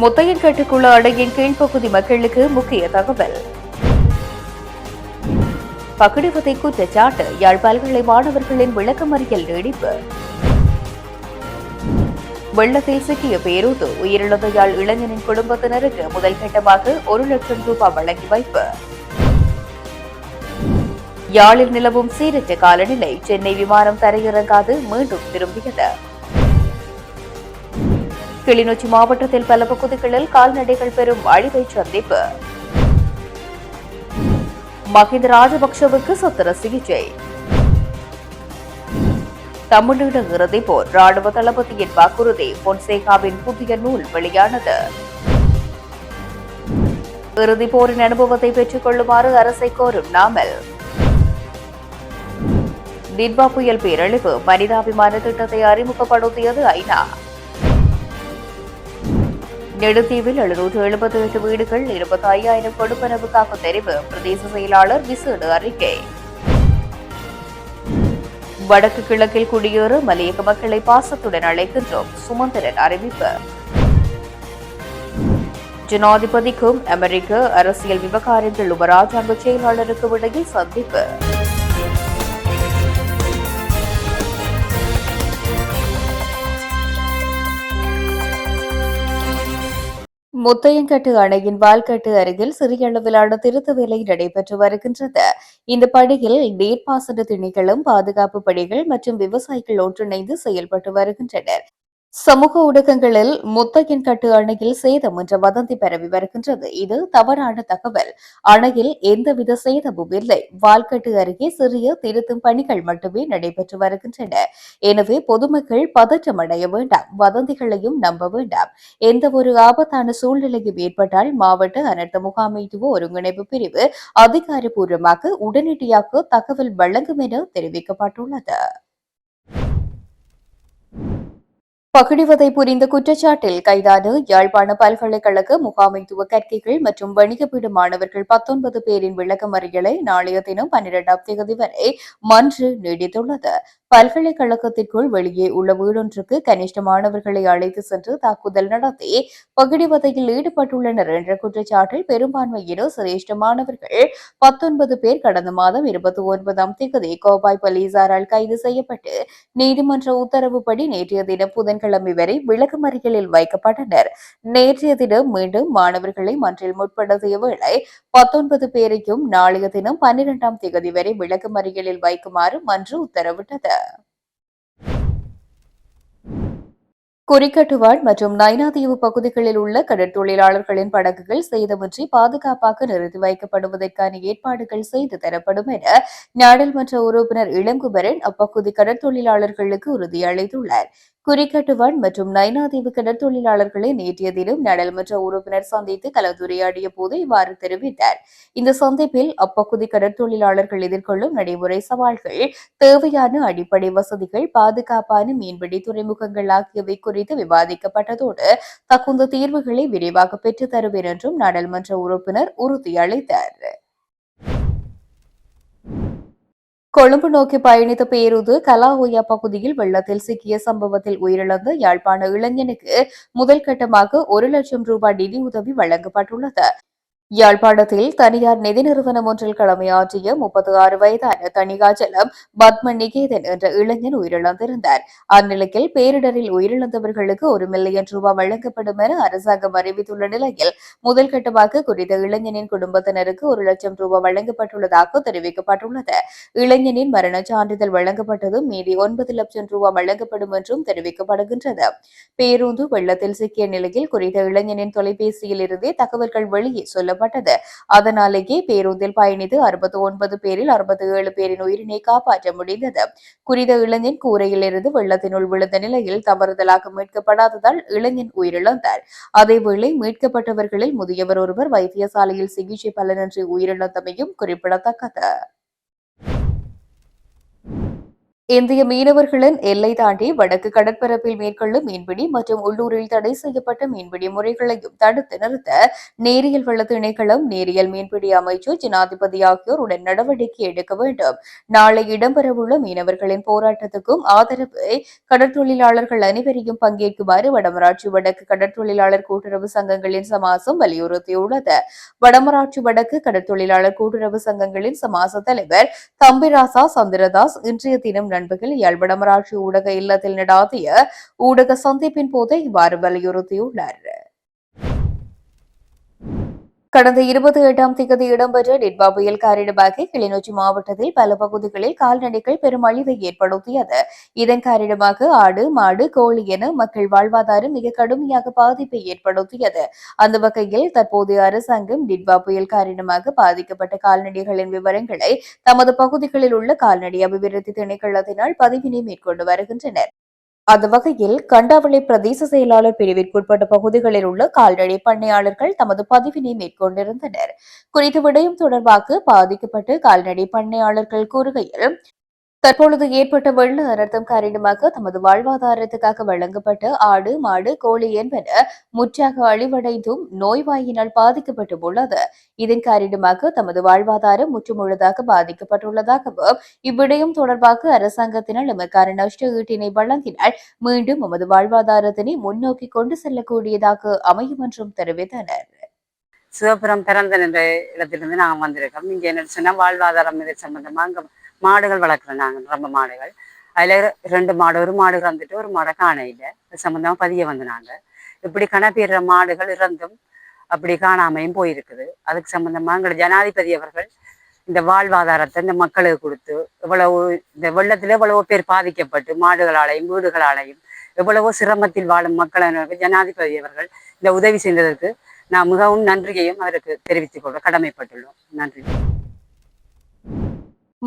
முத்தையன்கட்டுக்குள்ள அடையின் கீழ்ப்பகுதி மக்களுக்கு முக்கிய தகவல். பகிடுவதை குற்றச்சாட்டு யாழ் பல்கலை மாணவர்களின் விளக்கமறியல் நீடிப்பு. வெள்ளத்தில் சிக்கிய பேருந்து உயிரிழந்த யாழ் இளைஞனின் குடும்பத்தினருக்கு முதல் கட்டமாக ஒரு லட்சம் ரூபாய் வழங்கி வைப்பு. யாழில் நிலவும் சீரற்ற காலநிலை சென்னை விமானம் தரையிறங்காது மீண்டும் திரும்பியது. கிளிநொச்சி மாவட்டத்தில் பல பகுதிகளில் கால்நடைகள் பெறும் அழிவை சந்திப்பு. மஹிந்த ராஜபக்சவுக்கு சத்திர சிகிச்சை. தமிழீழ இறுதி போர் ராணுவ தளபதியின் வாக்குறுதி பொன்சேகாவின் புதிய நூல் வெளியானது. இறுதி போரின் அனுபவத்தை பெற்றுக் கொள்ளுமாறு அரசை கோரும் நாமல். நிர்வா புயல் பேரழிவு மனிதாபிமான திட்டத்தை அறிமுகப்படுத்தியது ஐநா. நெடுத்தீவில் எழுநூற்று எழுபத்தி எட்டு வீடுகள் இருபத்தி ஐயாயிரம் கொடுப்பனவுக்காக தெரிவு பிரதேச செயலாளர் விசேட அறிக்கை. வடக்கு கிழக்கில் குடியேற மலையக மக்களை பாசத்துடன் அழைக்கின்றோம் சுமந்திரன் அறிவிப்பு. ஜனாதிபதிக்கும் அமெரிக்க அரசியல் விவகாரங்கள் உபராஜாங்க செயலாளருக்கும் இடையில் சந்திப்பு. முத்தையங்கட்டு அணையின் வால்கட்டு அருகில் சிறிய அளவிலான திருத்த வேலை நடைபெற்று வருகின்றது. இந்த பணியில் நீர்ப்பாசன திணிகளும் பாதுகாப்பு பணிகள் மற்றும் விவசாயிகள் ஒன்றிணைந்து செயல்பட்டு வருகின்றனர். சமூக ஊடகங்களில் முத்தையன் கட்டு அணையில் சேதம் என்ற வதந்தி பரவி வருகின்றது. இது தவறான தகவல். அணையில் எந்தவித சேதமும் இல்லை. வால்கட்டு அருகே சிறிய திருத்தும் பணிகள் மட்டுமே நடைபெற்று வருகின்றன. எனவே பொதுமக்கள் பதற்றமடைய வேண்டாம். வதந்திகளையும் நம்ப வேண்டாம். எந்த ஒரு ஆபத்தான சூழ்நிலையும் ஏற்பட்டால் மாவட்ட அனர்த்த முகாமைத்துவ ஒருங்கிணைப்பு பிரிவு அதிகாரப்பூர்வமாக உடனடியாக தகவல் வழங்கும் என தெரிவிக்கப்பட்டுள்ளது. பகிடிவதை புரிந்த குற்றச்சாட்டில் கைதான யாழ்ப்பாண பல்கலைக்கழக முகாமைத்துவ கற்கைகள் மற்றும் வணிகப்பீடு மாணவர்கள் பத்தொன்பது பேரின் விளக்கமறியலை நாளைய தினம் பன்னிரெண்டாம் தேதி வரை மன்று நீடித்துள்ளது. பல்கலைக்கழகத்திற்குள் வெளியே உள்ள வீடொன்றுக்கு கனிஷ்ட மாணவர்களை அழைத்து சென்று தாக்குதல் நடத்தி பகிடிவதையில் ஈடுபட்டுள்ளனர் என்ற குற்றச்சாட்டில் பெரும்பான்மையினர் சிரேஷ்ட மாணவர்கள் பத்தொன்பது பேர் கடந்த மாதம் இருபத்தி ஒன்பதாம் தேதி கோபாய் போலீசாரால் கைது செய்யப்பட்டு நீதிமன்ற உத்தரவுப்படி நேற்றைய தினம் புதன்கிழமை வரை விளக்கமறியலில் வைக்கப்பட்டனர். நேற்றைய தினம் மீண்டும் மாணவர்களை மன்றில் முற்படுத்திய வேளை பத்தொன்பது பேரையும் நாளைய தினம் பன்னிரெண்டாம் தேதி வரை விளக்கமறியலில் வைக்குமாறு மன்று உத்தரவிட்டது. குறிக்கட்டுவாட் மற்றும் நைனாதீவு பகுதிகளில் உள்ள கடற்தொழிலாளர்களின் படகுகள் சேதமின்றி பாதுகாப்பாக நிறுத்தி வைக்கப்படுவதற்கான ஏற்பாடுகள் செய்து தரப்படும் என நாடாளுமன்ற உறுப்பினர் இளங்குமரன் அப்பகுதி கடற்தொழிலாளர்களுக்கு உறுதியளித்துள்ளார். குறிக்கட்டுவன் மற்றும் நைனாதீவு கடற்தொழிலாளர்களை நேற்றைய தினம் நாடாளுமன்ற உறுப்பினர் சந்தித்து கலந்துரையாடிய போது இவ்வாறு தெரிவித்தார். இந்த சந்திப்பில் அப்பகுதி கடற்தொழிலாளர்கள் எதிர்கொள்ளும் நடைமுறை சவால்கள் தேவையான அடிப்படை வசதிகள் பாதுகாப்பான மீன்பிடி துறைமுகங்கள் ஆகியவை குறித்து விவாதிக்கப்பட்டதோடு தகுந்த தீர்வுகளை விரைவாக பெற்றுத் தருவேன் என்றும் நாடாளுமன்ற உறுப்பினர் உறுதியளித்தார். கொழும்பு நோக்கி பயணித்த பேருந்து கலாஹோயா பகுதியில் வெள்ளத்தில் சிக்கிய சம்பவத்தில் உயிரிழந்த யாழ்ப்பாண இளைஞனுக்கு முதல் கட்டமாக ஒரு லட்சம் ரூபாய் நிதி உதவி வழங்கப்பட்டுள்ளது. யாழ்ப்பாணத்தில் தனியார் நிதி நிறுவனம் ஒன்றில் கடமையாற்றிய முப்பத்தி ஆறு வயதான தணிகாச்சலம் பத்ம நிகேதன் என்ற இளைஞன் உயிரிழந்திருந்தார். அந்நிலையில் பேரிடரில் உயிரிழந்தவர்களுக்கு ஒரு மில்லியன் ரூபாய் வழங்கப்படும் என அரசாங்கம் அறிவித்துள்ள நிலையில் முதல் கட்டமாக குறித்த இளைஞனின் குடும்பத்தினருக்கு ஒரு லட்சம் ரூபாய் வழங்கப்பட்டுள்ளதாக தெரிவிக்கப்பட்டுள்ளது. இளைஞனின் மரண சான்றிதழ் வழங்கப்பட்டதும் மீதி ஒன்பது லட்சம் ரூபாய் வழங்கப்படும் என்றும் தெரிவிக்கப்படுகின்றது. பேருந்து வெள்ளத்தில் சிக்கிய நிலையில் குறித்த இளைஞனின் தொலைபேசியில் இருந்தே தகவல்கள் வெளியே சொல்லப்பட்டது அதனாலேயே பேருந்தில் பயணித்து அறுபத்தி ஒன்பது பேரில் அறுபத்தி ஏழு பேரின் உயிரினை காப்பாற்ற முடிந்தது. குறித்த இளைஞன் கூரையிலிருந்து வெள்ளத்தினுள் விழுந்த நிலையில் தவறுதலாக மீட்கப்படாததால் இளைஞன் உயிரிழந்தார். அதேவேளை மீட்கப்பட்டவர்களில் முதியவர் ஒருவர் வைத்தியசாலையில் சிகிச்சை பலனின்றி உயிரிழந்தமையும் குறிப்பிடத்தக்கது. இந்திய மீனவர்களின் எல்லை தாண்டி வடக்கு கடற்பரப்பில் மேற்கொள்ளும் மீன்பிடி மற்றும் உள்ளூரில் தடை செய்யப்பட்ட மீன்பிடி முறைகளையும் தடுத்து நிறுத்த நேரியல் வள திணைக்களம் நேரியல் மீன்பிடி அமைச்சர் ஜனாதிபதி ஆகியோர் உடன் நடவடிக்கை எடுக்க வேண்டும். நாளை இடம்பெறவுள்ள மீனவர்களின் போராட்டத்துக்கும் ஆதரவு கடற்தொழிலாளர்கள் அனைவரையும் பங்கேற்குமாறு வடமராட்சி வடக்கு கடற்தொழிலாளர் கூட்டுறவு சங்கங்களின் சமாசம் வலியுறுத்தியுள்ளது. வடமராட்சி வடக்கு கடற்தொழிலாளர் கூட்டுறவு சங்கங்களின் சமாச தலைவர் தம்பிராசா சந்திரதாஸ் இன்றைய தினம் நண்பர்கள் யாழ்ப்பாணமராட்சி ஊடக இல்லத்தில் நடாத்திய ஊடக சந்திப்பின் போது இவ்வாறு வலியுறுத்தியுள்ளார். கடந்த இருபத்தி எட்டாம் தேதி இடம்பெற்ற டிட்பா புயல் காரணமாக கிளிநொச்சி மாவட்டத்தில் பல பகுதிகளில் கால்நடைகள் பெரும் அழிவை ஏற்படுத்தியது. இதன் காரணமாக ஆடு மாடு கோழி என மக்கள் வாழ்வாதாரம் மிக கடுமையாக பாதிப்பை ஏற்படுத்தியது. அந்த வகையில் தற்போதைய அரசாங்கம் டிட்பா புயல் காரணமாக பாதிக்கப்பட்ட கால்நடைகளின் விவரங்களை தமது பகுதிகளில் உள்ள கால்நடை அபிவிருத்தி திணைக்களத்தினால் பதிவினை மேற்கொண்டு வருகின்றனர். அந்த வகையில் கண்டாவளி பிரதேச செயலாளர் பிரிவிற்குட்பட்ட பகுதிகளில் உள்ள கால்நடை பண்ணையாளர்கள் தமது பதிவினை மேற்கொண்டிருந்தனர். குறித்த விடயம் தொடர்பாக பாதிக்கப்பட்டு கால்நடை பண்ணையாளர்கள் கூறுகையில் தற்பொழுது ஏற்பட்ட வெள்ள அனர்த்தம் காரணமாக தமது வாழ்வாதாரத்துக்காக வழங்கப்பட்ட ஆடு மாடு கோழி என்பன முற்றாக அழிவடைந்தும் நோய்வாயினால் பாதிக்கப்பட்டு உள்ளது. இதன் காரணமாக தமது வாழ்வாதாரம் முற்றுமுழுதாக பாதிக்கப்பட்டுள்ளதாகவும் இவ்விடயம் தொடர்பாக அரசாங்கத்தினால் எமக்கான நஷ்ட ஈட்டினை வழங்கினால் மீண்டும் எமது வாழ்வாதாரத்தினை முன்னோக்கி கொண்டு செல்லக்கூடியதாக அமையும் என்றும் தெரிவித்தனர். சிவபுரம் பிறந்த என்ற இடத்திலிருந்து நாங்கள் வந்திருக்கோம். இங்கே என்ன சொன்னால் வாழ்வாதாரம் இது சம்பந்தமாக மாடுகள் வளர்க்குறோம் நாங்கள் ரொம்ப மாடுகள். அதில் ரெண்டு மாடு ஒரு மாடு இறந்துட்டு ஒரு மாடை காணையில் அது சம்மந்தமாக பதிய வந்து நாங்கள் இப்படி கணப்பிடுற மாடுகள் இறந்தும் அப்படி காணாமையும் போயிருக்குது. அதுக்கு சம்மந்தமாக எங்களை ஜனாதிபதி அவர்கள் இந்த வாழ்வாதாரத்தை இந்த மக்களுக்கு கொடுத்து இவ்வளவு இந்த வெள்ளத்தில் எவ்வளவோ பேர் பாதிக்கப்பட்டு மாடுகளாலையும் வீடுகளாலையும் எவ்வளவோ சிரமத்தில் வாழும் மக்களுக்கு ஜனாதிபதி அவர்கள் இந்த உதவி செய்ததற்கு நான் மிகவும் நன்றியையும் அவருக்கு தெரிவித்துக் கொள்ள கடமைப்பட்டுள்ளோம். நன்றி.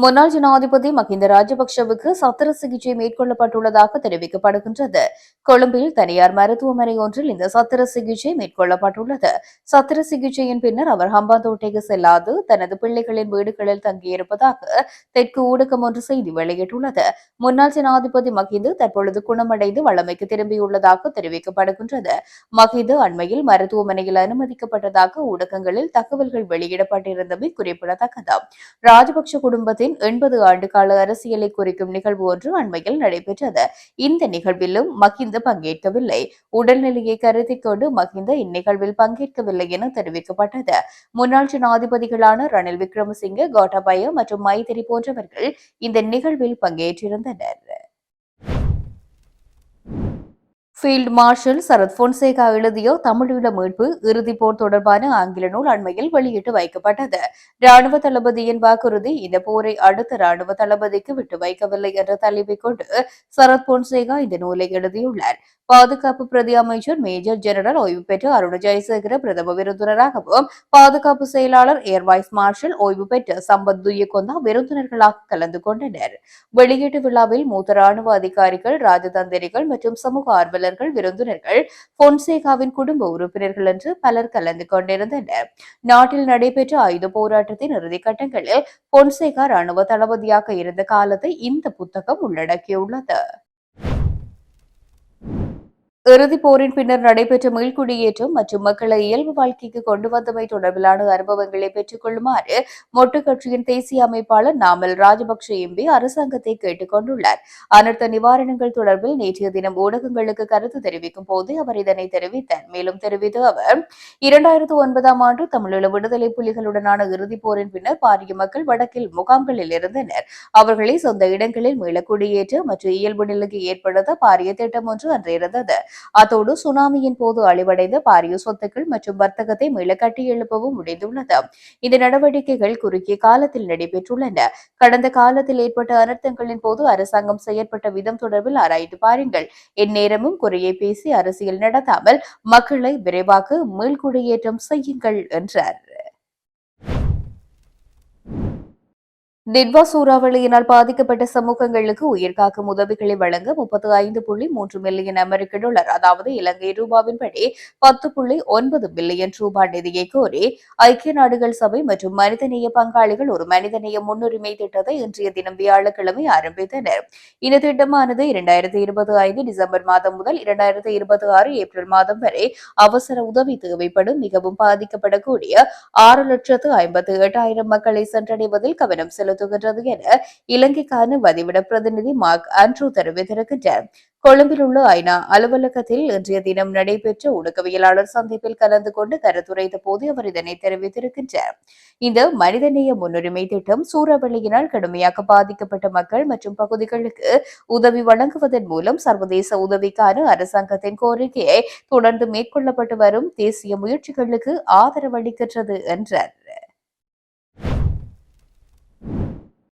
முன்னாள் ஜனாதிபதி மஹிந்த ராஜபக்சவுக்கு சத்திர சிகிச்சை மேற்கொள்ளப்பட்டுள்ளதாக தெரிவிக்கப்படுகின்றது. கொழும்பில் தனியார் மருத்துவமனை ஒன்றில் இந்த சத்திர சிகிச்சை மேற்கொள்ளப்பட்டுள்ளது. சத்திர சிகிச்சையின் பின்னர் அவர் ஹம்பாந்தோட்டைக்கு செல்லாது தனது பிள்ளைகளின் வீடுகளில் தங்கியிருப்பதாக தெற்கு ஊடகம் ஒன்று செய்தி வெளியிட்டுள்ளது. முன்னாள் ஜனாதிபதி மஹிந்து தற்பொழுது குணமடைந்து வளமைக்கு திரும்பியுள்ளதாக தெரிவிக்கப்படுகின்றது. மஹிந்து அண்மையில் மருத்துவமனையில் அனுமதிக்கப்பட்டதாக ஊடகங்களில் தகவல்கள் வெளியிடப்பட்டிருந்தமை குறிப்பிடத்தக்கது. ராஜபக்ச குடும்பத்தில் குடும்பத்தின் எண்பது ஆண்டு கால அரசியலை குறிக்கும் நிகழ்வு ஒன்று அண்மையில் நடைபெற்றது. இந்த நிகழ்விலும் மகிந்த பங்கேற்கவில்லை. உடல்நிலையை கருத்தில் கொண்டு மகிந்த இந்நிகழ்வில் பங்கேற்கவில்லை என தெரிவிக்கப்பட்டது. முன்னாள் ஜனாதிபதிகளான ரணில் விக்ரமசிங்க கோட்டாபய மற்றும் மைத்திரி போன்றவர்கள் இந்த நிகழ்வில் பங்கேற்றிருந்தனர். ஃபீல்ட் மார்ஷல் சரத் பொன்சேகா எழுதிய தமிழீழ மீட்பு இறுதி போர் தொடர்பான ஆங்கில நூல் அண்மையில் வெளியிட்டு வைக்கப்பட்டது. ராணுவ தளபதியின் வாக்குறுதி இந்த போரை அடுத்த ராணுவ தளபதிக்கு விட்டு வைக்கவில்லை என்ற தலைப்பை கொண்டு சரத் பொன்சேகா இந்த நூலை எழுதியுள்ளார். பாதுகாப்பு பிரதி அமைச்சர் மேஜர் ஜெனரல் ஓய்வு பெற்ற அருண் ஜெயசேகர பிரதம விருந்தினராகவும் பாதுகாப்பு செயலாளர் ஏர் வைஸ் மார்ஷல் ஓய்வு பெற்ற சம்பத் துயக்கொந்தா விருந்தினர்களாக கலந்து கொண்டனர். வெளியீட்டு விழாவில் மூத்த ராணுவ அதிகாரிகள் ராஜதந்திரிகள் மற்றும் சமூக ஆர்வலர் ஆர்வலர்கள் விருந்தினர்கள் பொன்சேகாவின் குடும்ப உறுப்பினர்கள் என்று பலர் கலந்து கொண்டிருந்தனர். நாட்டில் நடைபெற்ற ஆயுத போராட்டத்தின் இறுதிக்கட்டங்களில் பொன்சேகா ராணுவ தளபதியாக இருந்த காலத்தை இந்த புத்தகம் உள்ளடக்கியுள்ளது. இறுதிப் போரின் பின்னர் நடைபெற்ற மீள்குடியேற்றம் மற்றும் மக்களை இயல்பு வாழ்க்கைக்கு கொண்டு வந்தமை தொடர்பிலான அனுபவங்களை பெற்றுக் கொள்ளுமாறு மொட்டு கட்சியின் தேசிய அமைப்பாளர் நாமல் ராஜபக்ஷ எம்பி அரசாங்கத்தை கேட்டுக் கொண்டுள்ளார். அனர்த்த நிவாரணங்கள் தொடர்பில் நேற்றைய தினம் ஊடகங்களுக்கு கருத்து தெரிவிக்கும் போது அவர் இதனை தெரிவித்தார். மேலும் தெரிவித்த அவர் இரண்டாயிரத்து ஒன்பதாம் ஆண்டு தமிழீழ விடுதலை புலிகளுடனான இறுதிப் போரின் பின்னர் பாரிய மக்கள் வடக்கில் முகாம்களில் இருந்தனர். அவர்களை சொந்த இடங்களில் மீள குடியேற்ற மற்றும் இயல்பு நிலைக்கு ஏற்படுத்த பாரிய திட்டம் ஒன்று அன்று இருந்தது அத்தோடு சுனாமியின் போது அழிவடைந்த பாரிய சொத்துக்கள் மற்றும் வர்த்தகத்தை மீள கட்டியெழுப்பவும் முடிந்துள்ளது. இந்த நடவடிக்கைகள் குறுகிய காலத்தில் நடைபெற்றுள்ளன. கடந்த காலத்தில் ஏற்பட்ட அனர்த்தங்களின் போது அரசாங்கம் செயற்பட்ட விதம் தொடர்பில் ஆராய்ந்து பாருங்கள். எந்நேரமும் குறையை பேசி அரசியல் நடத்தாமல் மக்களை விரைவாக மீள்குடியேற்றம் செய்யுங்கள் என்றார். டிட்வா சூறாவளியினால் பாதிக்கப்பட்ட சமூகங்களுக்கு உயிர்காக்கும் உதவிகளை வழங்க முப்பத்தி ஐந்து புள்ளி மூன்று மில்லியன் அமெரிக்க டாலர் அதாவது இலங்கை ரூபாவின்படி பத்து புள்ளி ஒன்பது பில்லியன் ரூபாய் நிதியை கோரி ஐக்கிய நாடுகள் சபை மற்றும் மனிதநேய பங்காளிகள் ஒரு மனிதநேய முன்னுரிமை திட்டத்தை இன்றைய தினம் வியாழக்கிழமை ஆரம்பித்தனர். இந்த திட்டமானது இரண்டாயிரத்தி இருபத்தி ஐந்து டிசம்பர் மாதம் முதல் இரண்டாயிரத்தி இருபத்தி ஆறு ஏப்ரல் மாதம் வரை அவசர உதவி தேவைப்படும் மிகவும் பாதிக்கப்படக்கூடிய ஆறு லட்சத்து ஐம்பத்து எட்டாயிரம் மக்களை சென்றடைவதில் கவனம் செலுத்துகின்றது என இலங்கைக்கான வதிவிட பிரதிநிதி மார்க் ஆண்ட்ரூ தெரிவித்திருக்கின்றார் கொழும்பில் உள்ள ஐநா அலுவலகத்தில் இன்றைய தினம் நடைபெற்ற ஊடகவியலாளர் சந்திப்பில் கலந்து கொண்டு கருத்துரைத்த போது அவர் இதனை தெரிவித்திருக்கின்றார் இந்த மனிதநேய முன்னுரிமை திட்டம் சூறாவளியினால் கடுமையாக பாதிக்கப்பட்ட மக்கள் மற்றும் பகுதிகளுக்கு உதவி வழங்குவதன் மூலம் சர்வதேச உதவிக்கான அரசாங்கத்தின் கோரிக்கையை தொடர்ந்து மேற்கொள்ளப்பட்டு வரும் தேசிய முயற்சிகளுக்கு ஆதரவளிக்கின்றது என்றார்.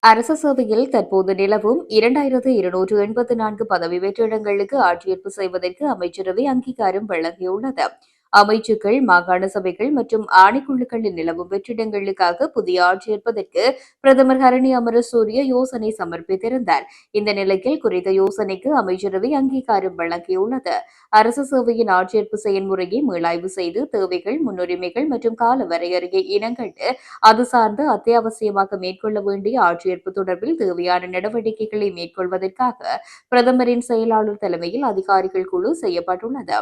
அரச சேவையில் தற்போது நிலவும் இரண்டாயிரத்து இருநூற்று எண்பத்து நான்கு பதவி வெற்றிடங்களுக்கு ஆட்சேர்ப்பு செய்வதற்கு அமைச்சரவை அங்கீகாரம் வழங்கியுள்ளது. அமைச்சுக்கள் மாகாண சபைகள் மற்றும் ஆணைக்குழுக்களில் நிலவும் வெற்றிடங்களுக்காக புதிய ஆட்சி ஏற்பதற்கு பிரதமர் ஹரணி அமரசூரிய யோசனை சமர்ப்பித்திருந்தார். இந்த நிலையில் குறித்த யோசனைக்கு அமைச்சரவை அங்கீகாரம் வழங்கியுள்ளது. அரசு சேவையின் ஆட்சேர்ப்பு செயல்முறையை மீளாய்வு செய்து தேவைகள் முன்னுரிமைகள் மற்றும் கால வரையறையை இனங்கண்டு அது சார்ந்து அத்தியாவசியமாக மேற்கொள்ள வேண்டிய ஆட்சியேற்பு தொடர்பில் தேவையான நடவடிக்கைகளை மேற்கொள்வதற்காக பிரதமரின் செயலாளர் தலைமையில் அதிகாரிகள் குழு செய்யப்பட்டுள்ளது.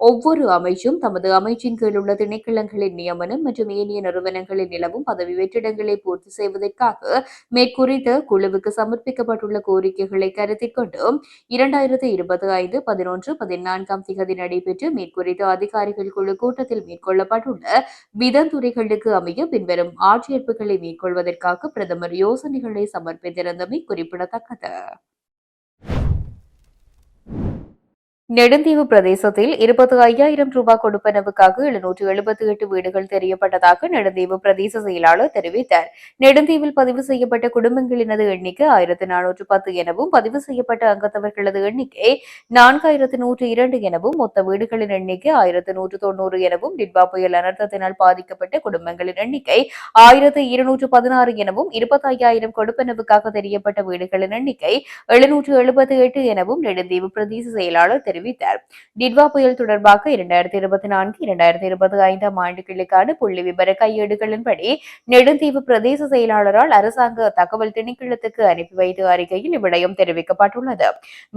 ஒவ்வொரு அமைச்சும் தமது அமைச்சின் கீழ் உள்ள திணைக்களங்களின் நியமனம் மற்றும் ஏனைய நிறுவனங்களில் நிலவும் பதவி வெற்றிடங்களை பூர்த்தி செய்வதற்காக மேற்குறித்த குழுவுக்கு சமர்ப்பிக்கப்பட்டுள்ள கோரிக்கைகளை கருத்தில் கொண்டு இரண்டாயிரத்தி இருபத்தி ஐந்து பதினொன்று பதினான்காம் திகதி நடைபெற்று மேற்குறித்த அதிகாரிகள் குழு கூட்டத்தில் மேற்கொள்ளப்பட்டுள்ள விதந்துறைகளுக்கு அமைய பின்வரும் ஆட்சேர்ப்புகளை மேற்கொள்வதற்காக பிரதமர் யோசனைகளை சமர்ப்பித்திருந்தமை குறிப்பிடத்தக்கது. நெடுந்தீவு பிரதேசத்தில் இருபத்தி ஐயாயிரம் ரூபாய் கொடுப்பனவுக்காக எழுநூற்று எழுபத்தி எட்டு வீடுகள் தெரியப்பட்டதாக நெடுந்தீவு பிரதேச செயலாளர் தெரிவித்தார். நெடுந்தீவில் பதிவு செய்யப்பட்ட குடும்பங்களினது எண்ணிக்கை ஆயிரத்து நானூற்று பத்து எனவும் பதிவு செய்யப்பட்ட அங்கத்தவர்களது எண்ணிக்கை நான்காயிரத்து நூற்று இரண்டு எனவும் மொத்த வீடுகளின் எண்ணிக்கை ஆயிரத்து நூற்று தொன்னூறு எனவும் டிட்பா புயல் அனர்த்தத்தினால் பாதிக்கப்பட்ட குடும்பங்களின் எண்ணிக்கை ஆயிரத்து இருநூற்று பதினாறு எனவும் இருபத்தி ஐயாயிரம் கொடுப்பனவுக்காக தெரியப்பட்ட வீடுகளின் எண்ணிக்கை எழுநூற்று எழுபத்தி எட்டு எனவும் நெடுந்தீவு பிரதேச செயலாளர் தெரிவித்தார் தெரிவித்தார். டிட்வா புயல் தொடர்பாக இரண்டாயிரத்தி இருபத்தி நான்கு இரண்டாயிரத்தி இருபத்தி ஐந்தாம் ஆண்டுகளுக்கான புள்ளி விபர கையேடுகளின்படி நெடுந்தீவு பிரதேச செயலாளரால் அரசாங்க தகவல் திணைக்களத்துக்கு அனுப்பி வைத்த அறிக்கையில் இவ்விடயம் தெரிவிக்கப்பட்டுள்ளது.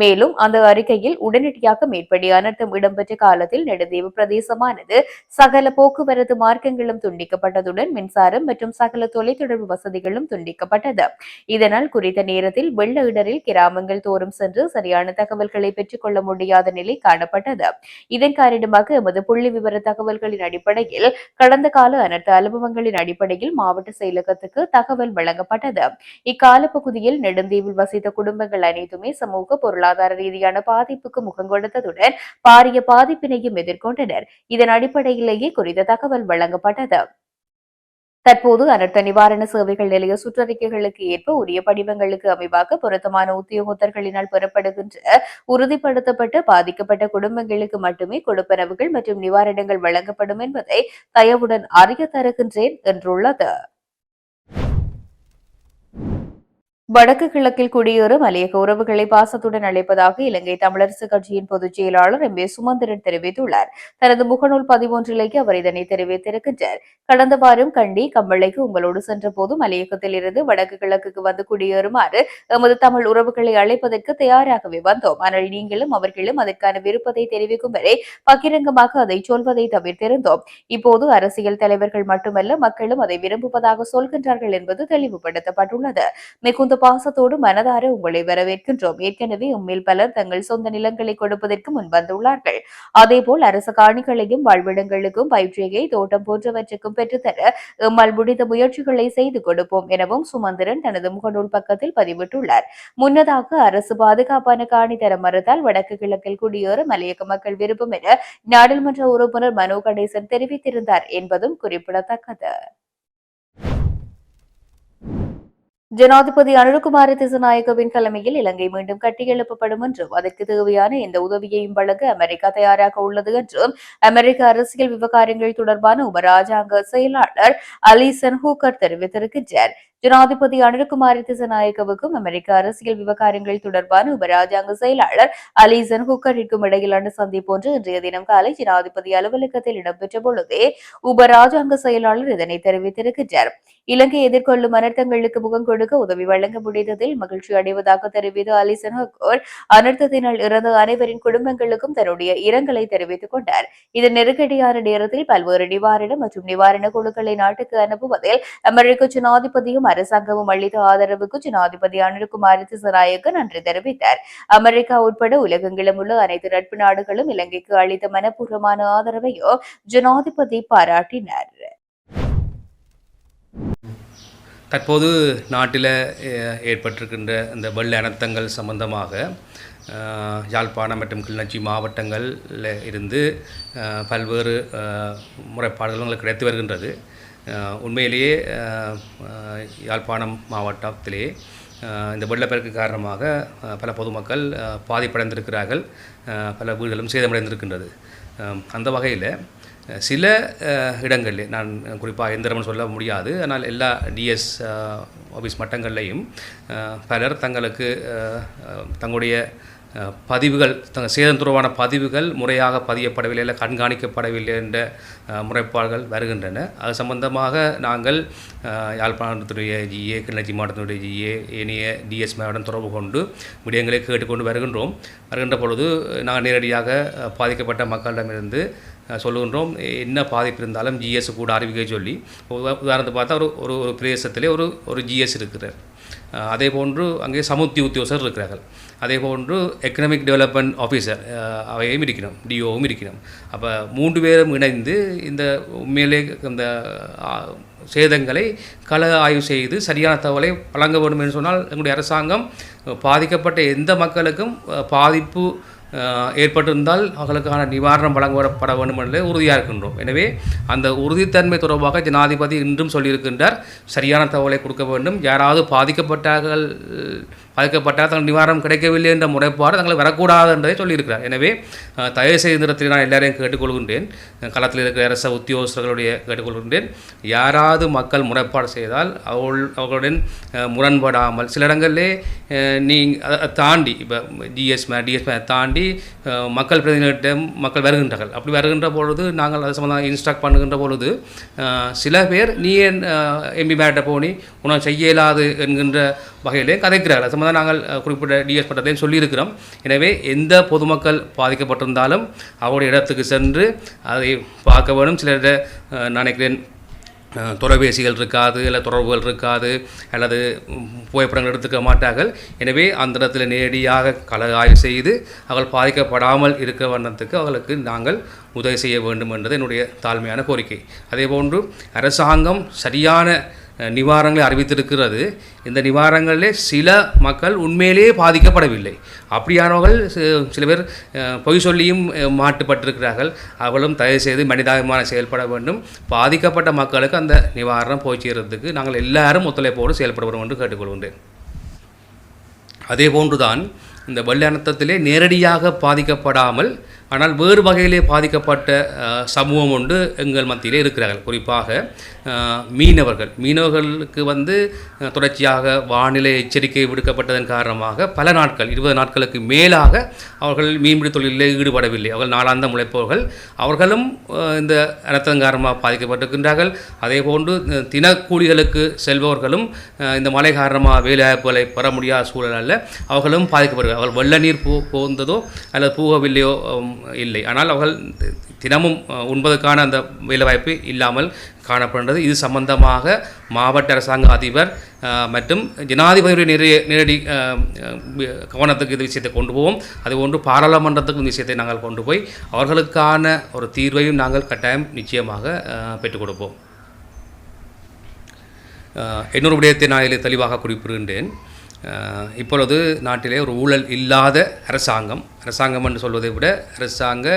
மேலும் அந்த அறிக்கையில் உடனடியாக மேற்படி அனர்த்தம் இடம்பெற்ற காலத்தில் நெடுந்தீவு பிரதேசமானது சகல போக்குவரத்து மார்க்கங்களும் துண்டிக்கப்பட்டதுடன் மின்சாரம் மற்றும் சகல தொலைத்தொடர்பு வசதிகளும் துண்டிக்கப்பட்டது. இதனால் குறித்த நேரத்தில் வெள்ள இடரில் கிராமங்கள் தோறும் சென்று சரியான தகவல்களை பெற்றுக் கொள்ள முடியாத நிலை காணப்பட்டது. இதன் காரணமாக எமது புள்ளி விவர தகவல்களின் அடிப்படையில் கடந்த கால அனர்த்த அனுபவங்களின் அடிப்படையில் மாவட்ட செயலகத்துக்கு தகவல் வழங்கப்பட்டது. இக்கால பகுதியில் நெடுந்தீவில் வசித்த குடும்பங்கள் அனைத்துமே சமூக பொருளாதார ரீதியான பாதிப்புக்கு முகங்கொடுத்ததுடன் பாரிய பாதிப்பினையும் எதிர்கொண்டனர். இதன் அடிப்படையிலேயே குறித்த தகவல் வழங்கப்பட்டது. தற்போது அனர்த்த நிவாரண சேவைகள் நிலைய சுற்றறிக்கைகளுக்கு ஏற்ப உரிய படிவங்களுக்கு அமைவாக பொருத்தமான உத்தியோகத்தர்களினால் பெறப்படுகின்ற உறுதிப்படுத்தப்பட்ட பாதிக்கப்பட்ட குடும்பங்களுக்கு மட்டுமே கொடுப்பனவுகள் மற்றும் நிவாரணங்கள் வழங்கப்படும் என்பதை தயவுடன் அறிய தருகின்றேன் என்றுள்ளது. வடக்கு கிழக்கில் குடியேறும் மலையக உறவுகளை பாசத்துடன் அழைப்பதாக இலங்கை தமிழரசு கட்சியின் பொதுச் செயலாளர் எம் ஏ சுமந்திரன் தெரிவித்துள்ளார். தனது முகநூல் பதிவொன்றிலேயே அவர் இதனை தெரிவித்திருக்கின்றார். கடந்த வாரம் கண்டி கம்பளைக்கு உங்களோடு சென்றபோது மலையகத்தில் இருந்து வடக்கு கிழக்குக்கு வந்து குடியேறுமாறு எமது தமிழ் உறவுகளை அழைப்பதற்கு தயாராகவே வந்தோம். ஆனால் நீங்களும் அவர்களும் அதற்கான விருப்பத்தை தெரிவிக்கும் வரை பகிரங்கமாக அதை சொல்வதை தவிர்த்திருந்தோம். இப்போது அரசியல் தலைவர்கள் மட்டுமல்ல மக்களும் அதை விரும்புவதாக சொல்கின்றார்கள் என்பது தெளிவுபடுத்தப்பட்டுள்ளது. மிகுந்த பாசத்தோடு மனதார உங்களை வரவேற்கின்றோம். ஏற்கனவே உண்மையில் பலர் தங்கள் சொந்த நிலங்களை கொடுப்பதற்கு முன்வந்துள்ளார்கள் அதேபோல் அரசு காணிகளையும் வாழ்விடங்களுக்கும் பயிற்சியை தோட்டம் போன்றவற்றுக்கும் பெற்றுத்தர எம்மால் முடிந்த முயற்சிகளை செய்து கொடுப்போம் எனவும் சுமந்திரன் தனது முகநூல் பக்கத்தில் பதிவிட்டுள்ளார். முன்னதாக அரசு பாதுகாப்பான காணி தர மறுத்தால் வடக்கு கிழக்கில் குடியேற மலையக மக்கள் விருப்பம் என நாடாளுமன்ற உறுப்பினர் மனோ கணேசன் தெரிவித்திருந்தார் என்பதும் குறிப்பிடத்தக்கது. ஜனாதிபதி அனுருகுமார திசுநாயகவின் தலைமையில் இலங்கை மீண்டும் கட்டியெழுப்பப்படும் என்றும் அதற்கு தேவையான எந்த உதவியையும் வழங்க அமெரிக்கா தயாராக உள்ளது என்றும் அமெரிக்க அரசியல் விவகாரங்கள் தொடர்பான உபராஜாங்க செயலாளர் அலிசன் ஹூக்கர் தெரிவித்திருக்கின்றார். ஜனாதிபதி அனுரகுமார திசநாயக்கவுக்கும் அமெரிக்க அரசியல் விவகாரங்கள் தொடர்பான உபராஜாங்க செயலாளர் அலிசன் ஹுக்கரிற்கும் இடையிலான சந்திப்பு ஒன்று இன்றைய தினம் காலை ஜனாதிபதி அலுவலகத்தில் இடம்பெற்ற பொழுதே உபராஜாங்க செயலாளர் இதனை தெரிவித்திருக்கிறார் இலங்கை எதிர்கொள்ளும் அனர்த்தங்களுக்கு முகம் கொடுக்க உதவி வழங்க முடிந்ததில் மகிழ்ச்சி அடைவதாக தெரிவித்த அலிசன் ஹக்கோர் அனர்த்தத்தினால் இறந்த அனைவரின் குடும்பங்களுக்கும் தன்னுடைய இரங்கலை தெரிவித்துக் கொண்டார். இது நெருக்கடியான நேரத்தில் பல்வேறு நிவாரண மற்றும் நிவாரண குழுக்களை நாட்டுக்கு அனுப்புவதில் அமெரிக்க ஜனாதிபதியும் அரசாங்கமும் அளித்த ஆதரவுக்கு ஜனாதிபதி அனுர்குமார் திசநாயக்க நன்றி தெரிவித்தார். அமெரிக்கா உட்பட உலகெங்கிலும் உள்ள அனைத்து நட்பு நாடுகளும் இலங்கைக்கு அளித்த மனப்பூர்வமான ஆதரவையோ ஜனாதிபதி பாராட்டினார். தற்போது நாட்டில் அஹ், ஏற்பட்டிருக்கின்ற இந்த வெள்ள அனர்த்தங்கள் சம்பந்தமாக யாழ்ப்பாணம் மற்றும் கிளிநொச்சி மாவட்டங்களில் இருந்து பல்வேறு முறைப்பாடுகள் உங்களுக்கு கிடைத்து வருகின்றது. உண்மையிலேயே யாழ்ப்பாணம் மாவட்டத்திலே இந்த வெள்ளப்பெருக்கு காரணமாக பல பொதுமக்கள் பாதிப்படைந்திருக்கிறார்கள். பல வீடுகளும் சேதமடைந்திருக்கின்றது. அந்த வகையில் சில இடங்களில் நான் குறிப்பாக எந்திரம்னு சொல்ல முடியாது. ஆனால் எல்லா டிஎஸ் ஆஃபீஸ் மட்டங்கள்லையும் பலர் தங்களுக்கு தங்களுடைய பதிவுகள் தங்கள் சேதம் தொடர்பான பதிவுகள் முறையாக பதியப்படவில்லை இல்லை கண்காணிக்கப்படவில்லை என்ற முறைப்பாடுகள் வருகின்றன. அது சம்பந்தமாக நாங்கள் அஹ், யாழ்ப்பாணத்துடைய ஜிஏ கிளர்ச்சி மாவட்டத்தினுடைய ஜிஏ ஏனைய டிஎஸ் மேடம் தொடர்பு கொண்டு விடயங்களை கேட்டுக்கொண்டு வருகின்றோம். வருகின்ற பொழுது நாங்கள் நேரடியாக பாதிக்கப்பட்ட மக்களிடமிருந்து சொல்லுகின்றோம். என்ன பாதிப்பு இருந்தாலும் ஜிஎஸ் கூட அறிவிக்க சொல்லி உதாரணத்தை பார்த்தா ஒரு ஒரு ஒரு பிரதேசத்திலே ஒரு ஒரு ஜிஎஸ் இருக்கிறார். அதே போன்று அங்கே சமுத்தி உத்தியோகர் இருக்கிறார்கள். அதே போன்று எக்கனாமிக் டெவலப்மெண்ட் ஆஃபீஸர் அவையும் இருக்கணும் டிஓவும் இருக்கணும் அப்போ மூன்று பேரும் இணைந்து இந்த உண்மையிலே இந்த சேதங்களை கள ஆய்வு செய்து சரியான தகவலை வழங்க வேண்டும் என்று சொன்னால் எங்களுடைய அரசாங்கம் பாதிக்கப்பட்ட எந்த மக்களுக்கும் பாதிப்பு ஏற்பட்டிருந்தால் அவர்களுக்கான நிவாரணம் வழங்கப்பட வேண்டும் என்று உறுதியாக இருக்கின்றோம் எனவே அந்த உறுதித்தன்மை தொடர்பாக ஜனாதிபதி இன்றும் சொல்லியிருக்கின்றார் சரியான தகவலை கொடுக்க வேண்டும் யாராவது பாதிக்கப்பட்டார்கள் பாதிக்கப்பட்டால் தங்கள் நிவாரணம் கிடைக்கவில்லை என்ற முறைப்பாடு தங்களை வரக்கூடாது என்பதை சொல்லியிருக்கிறார். எனவே தயவு செய்த நான் எல்லாரையும் கேட்டுக்கொள்கின்றேன். களத்தில் இருக்கிற அரச உத்தியோகஸ்தர்களுடைய கேட்டுக்கொள்கின்றேன். யாராவது மக்கள் முறைப்பாடு செய்தால் அவள் அவர்களுடன் முரண்படாமல் சில இடங்களிலே அஹ், நீ அதை தாண்டி இப்போ டிஎஸ் மே டிஎஸ் மே தாண்டி மக்கள் பிரதிநிதிகளிடம் மக்கள் வருகின்றார்கள். அப்படி வருகின்ற பொழுது நாங்கள் அது சம்மந்தம் இன்ஸ்ட்ரக்ட் பண்ணுகின்ற பொழுது சில பேர் நீ ஏன் எம்பி மேட்ட போனி உனக்கு செய்ய இயலாது என்கின்ற வகையிலே கதைக்கிறார்கள். சம்மந்தம் நாங்கள் குறிப்பிட்ட டிஎஸ் பட்டத்தையும் சொல்லியிருக்கிறோம். எனவே எந்த பொதுமக்கள் பாதிக்கப்பட்டிருந்தாலும் அவருடைய இடத்துக்கு சென்று அதை பார்க்க வேண்டும் சில நான் நினைக்கிறேன் தொலைபேசிகள் இருக்காது இல்லை தொடர்புகள் இருக்காது அல்லது புகைப்படங்கள் எடுத்துக்க மாட்டார்கள். எனவே அந்த இடத்துல நேரடியாக கள ஆய்வு செய்து அவர்கள் பாதிக்கப்படாமல் இருக்க வண்ணத்துக்கு அவர்களுக்கு நாங்கள் உதவி செய்ய வேண்டும் என்பது என்னுடைய தாழ்மையான கோரிக்கை. அதேபோன்று அரசாங்கம் சரியான நிவாரணங்களை அறிவித்திருக்கிறது. இந்த நிவாரணங்களிலே சில மக்கள் உண்மையிலேயே பாதிக்கப்படவில்லை. அப்படியானவர்கள் சில பேர் பொய் சொல்லியும் மாட்டுப்பட்டிருக்கிறார்கள். அவர்களும் தயவு செய்து மனிதாபிமான செயல்பட வேண்டும். பாதிக்கப்பட்ட மக்களுக்கு அந்த நிவாரணம் போய் சேர்றதுக்கு நாங்கள் எல்லாரும் ஒத்துழைப்போடு செயல்பட வேண்டும் என்று கேட்டுக்கொள்கின்றேன். அதே போன்றுதான் இந்த வெள்ள அனர்த்தத்திலே நேரடியாக பாதிக்கப்படாமல் ஆனால் வேறு வகையிலே பாதிக்கப்பட்ட சமூகம் ஒன்று எங்கள் மத்தியிலே இருக்கிறார்கள். குறிப்பாக மீனவர்கள். மீனவர்களுக்கு வந்து தொடர்ச்சியாக வானிலை எச்சரிக்கை விடுக்கப்பட்டதன் காரணமாக பல நாட்கள் இருபது நாட்களுக்கு மேலாக அவர்கள் மீன்பிடி தொழிலில் ஈடுபடவில்லை. அவர்கள் நாளாந்த முளைப்பவர்கள். அவர்களும் இந்த அனர்த்தம் காரணமாக பாதிக்கப்பட்டிருக்கின்றார்கள். அதே போன்று தினக்கூலிகளுக்கு செல்பவர்களும் இந்த மழை காரணமாக வேலைவாய்ப்புகளை பெற முடியாத சூழலில் அவர்களும் பாதிக்கப்படுகிறார்கள். அவர்கள் வெள்ள நீர் போ போந்ததோ அல்லது போகவில்லையோ இல்லை. ஆனால் அவர்கள் தினமும் உண்பதற்கான அந்த வேலைவாய்ப்பு இல்லாமல் காணப்படுகிறது. இது சம்பந்தமாக மாவட்ட அரசாங்க அதிபர் மற்றும் ஜனாதிபதியுடைய நிறைய நேரடி கவனத்துக்கு இந்த விஷயத்தை கொண்டு போவோம். அதுபோன்று பாராளுமன்றத்துக்கு இந்த விஷயத்தை நாங்கள் கொண்டு போய் அவர்களுக்கான ஒரு தீர்வையும் நாங்கள் கட்டாயம் நிச்சயமாக பெற்றுக் கொடுப்போம். இன்னொரு விடயத்தை நான் இதில் தெளிவாக குறிப்பிடுகின்றேன். இப்பொழுது நாட்டிலே ஒரு ஊழல் இல்லாத அரசாங்கம் அரசாங்கம் என்று சொல்வதை விட அரசாங்க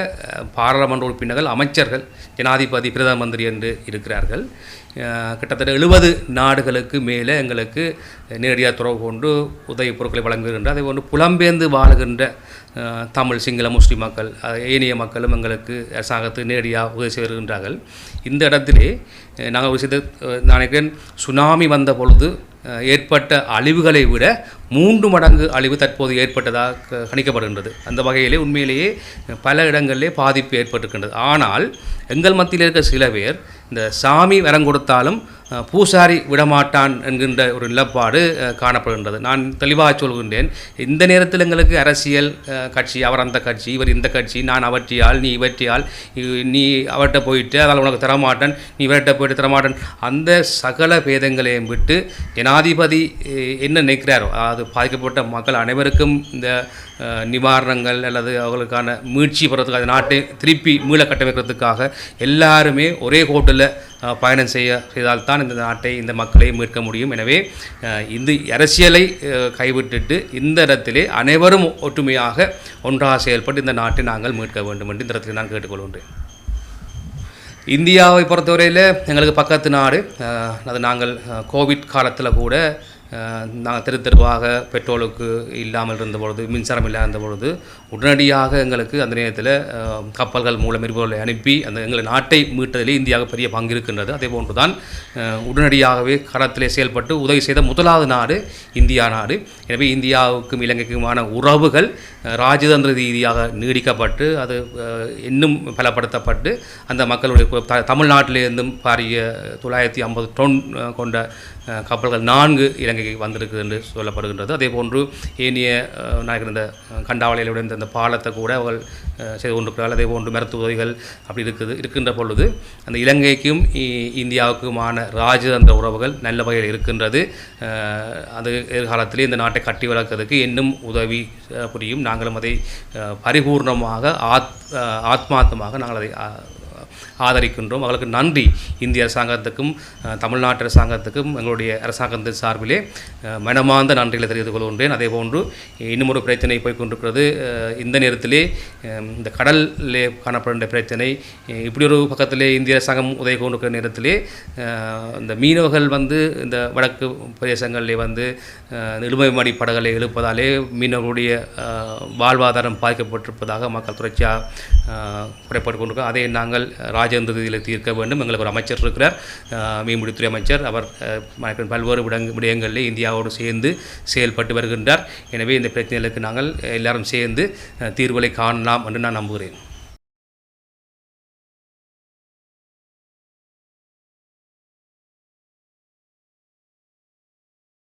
பாராளுமன்ற உறுப்பினர்கள் அமைச்சர்கள் ஜனாதிபதி பிரதம மந்திரி என்று இருக்கிறார்கள். கிட்டத்தட்ட எழுபது நாடுகளுக்கு மேலே எங்களுக்கு நேரடியாக தொடர்பு கொண்டு உதவி பொருட்களை வழங்குகின்ற அதே போன்று புலம்பெயர்ந்து வாழுகின்ற தமிழ் சிங்கள முஸ்லீம் மக்கள் ஏனைய மக்களும் எங்களுக்கு அரசாங்கத்துக்கு நேரடியாக உதவி செய்து வருகின்றார்கள். இந்த இடத்திலே நாங்கள் ஒரு விஷயத்தை நினைக்கிறேன் சுனாமி வந்த பொழுது ஏற்பட்ட அழிவுகளை விட மூன்று மடங்கு அழிவு தற்போது ஏற்பட்டதாக கணிக்கப்படுகின்றது. அந்த வகையிலே உண்மையிலேயே பல இடங்களிலே பாதிப்பு ஏற்பட்டிருக்கின்றது. ஆனால் எங்கள் மத்தியில் இருக்க சில பேர் இந்த சாமி வரம் கொடுத்தாலும் பூசாரி விடமாட்டான் என்கின்ற ஒரு நிலப்பாடு காணப்படுகின்றது. நான் தெளிவாக சொல்கின்றேன் இந்த நேரத்தில் எங்களுக்கு அரசியல் கட்சி அவர் அந்த கட்சி இவர் இந்த கட்சி நான் அவற்றியால் நீ இவற்றியால் நீ அவர்கிட்ட போயிட்டு அதனால் உனக்கு தரமாட்டேன் நீ இவர்கிட்ட போயிட்டு தரமாட்டேன். அந்த சகல பேதங்களையும் விட்டு ஜனாதிபதி என்ன நினைக்கிறாரோ அது பாதிக்கப்பட்ட மக்கள் அனைவருக்கும் இந்த நிவாரணங்கள் அல்லது அவர்களுக்கான மீட்சி பெறத்துக்கு அந்த நாட்டை திருப்பி மீள கட்டமைக்கிறதுக்காக எல்லாருமே ஒரே கோட்டில் பயணம் செய்ய செய்தால்தான் இந்த நாட்டை இந்த மக்களை மீட்க முடியும். எனவே இந்த அரசியலை கைவிட்டுட்டு இந்த இடத்திலே அனைவரும் ஒற்றுமையாக ஒன்றாக செயல்பட்டு இந்த நாட்டை நாங்கள் மீட்க வேண்டும் என்று இந்த இடத்தில் நான் கேட்டுக்கொள்கின்றேன். இந்தியாவை பொறுத்தவரையில் எங்களுக்கு பக்கத்து நாடு. அது நாங்கள் கோவிட் காலத்தில் கூட நாங்கள் தெரு தெருவாக பெட்ரோலுக்கு இல்லாமல் இருந்த பொழுது மின்சாரம் இல்லாத இருந்த பொழுது உடனடியாக எங்களுக்கு அந்த நேரத்தில் கப்பல்கள் மூலம் எரிபொருளை அனுப்பி அந்த எங்களை நாட்டை மீட்டதிலே இந்தியாவுக்கு பெரிய பங்கு இருக்கின்றது. அதே போன்று தான் உடனடியாகவே களத்திலே செயல்பட்டு உதவி செய்த முதலாவது நாடு இந்தியா நாடு. எனவே இந்தியாவுக்கும் இலங்கைக்குமான உறவுகள் ராஜதந்திர ரீதியாக நீடிக்கப்பட்டு அது இன்னும் பலப்படுத்தப்பட்டு அந்த மக்களுடைய தமிழ்நாட்டிலிருந்தும் பாரிய தொள்ளாயிரத்தி ஐம்பது டொன் கொண்ட கப்பல்கள் நான்கு இலங்கை இலங்கைக்கு வந்திருக்கு என்று சொல்லப்படுகின்றது. அதே போன்று ஏனைய நாயகர் இந்த கண்டாவளையில் இந்த இந்த பாலத்தை கூட அவர்கள் செய்து கொண்டிருக்கிறார்கள். அதே போன்று மருத்துவ உதவிகள் அப்படி இருக்குது இருக்கின்ற பொழுது அந்த இலங்கைக்கும் இந்தியாவுக்குமான ராஜதந்திர உறவுகள் நல்ல வகையில் இருக்கின்றது. அது எதிர்காலத்திலே இந்த நாட்டை கட்டி வளர்க்கிறதுக்கு இன்னும் உதவி புரியும். நாங்களும் அதை பரிபூர்ணமாக ஆத் ஆத்மார்த்தமாக நாங்கள் அதை ஆதரிக்கின்றோம். அவர்களுக்கு நன்றி. இந்திய அரசாங்கத்துக்கும் தமிழ்நாட்டு அரசாங்கத்துக்கும் எங்களுடைய அரசாங்கத்தின் சார்பிலே மனமார்ந்த நன்றிகளை தெரிவித்துக் கொள்கின்றேன். அதே போன்று இன்னும் ஒரு பிரச்சனை போய்கொண்டிருக்கிறது இந்த நேரத்திலே இந்த கடலிலே காணப்படுகின்ற பிரச்சனை இப்படி ஒரு பக்கத்திலே இந்திய அரசாங்கம் உதவி கொண்டிருக்கிற நேரத்திலே இந்த மீனவர்கள் வந்து இந்த வடக்கு பிரதேசங்களிலே வந்து நிலுமை இழுமைமடி படகளை எழுப்பதாலே மீனவர்களுடைய வாழ்வாதாரம் பாதிக்கப்பட்டிருப்பதாக மக்கள் தொடர்ச்சியாக குறைப்பட்டு கொண்டிருக்கோம் அதை நாங்கள் ராஜேந்திர ராஜேந்திரத்தில் தீர்க்க வேண்டும். எங்களுக்கு ஒரு அமைச்சர் இருக்கிறார். மீன்பிடித்துறை அமைச்சர். அவர் பல்வேறு விடங் விடயங்களில் இந்தியாவோடு சேர்ந்து செயல்பட்டு வருகின்றார். எனவே இந்த பிரச்சனைகளுக்கு நாங்கள் எல்லாரும் சேர்ந்து தீர்வுகளை காணலாம் என்று நான் நம்புகிறேன்.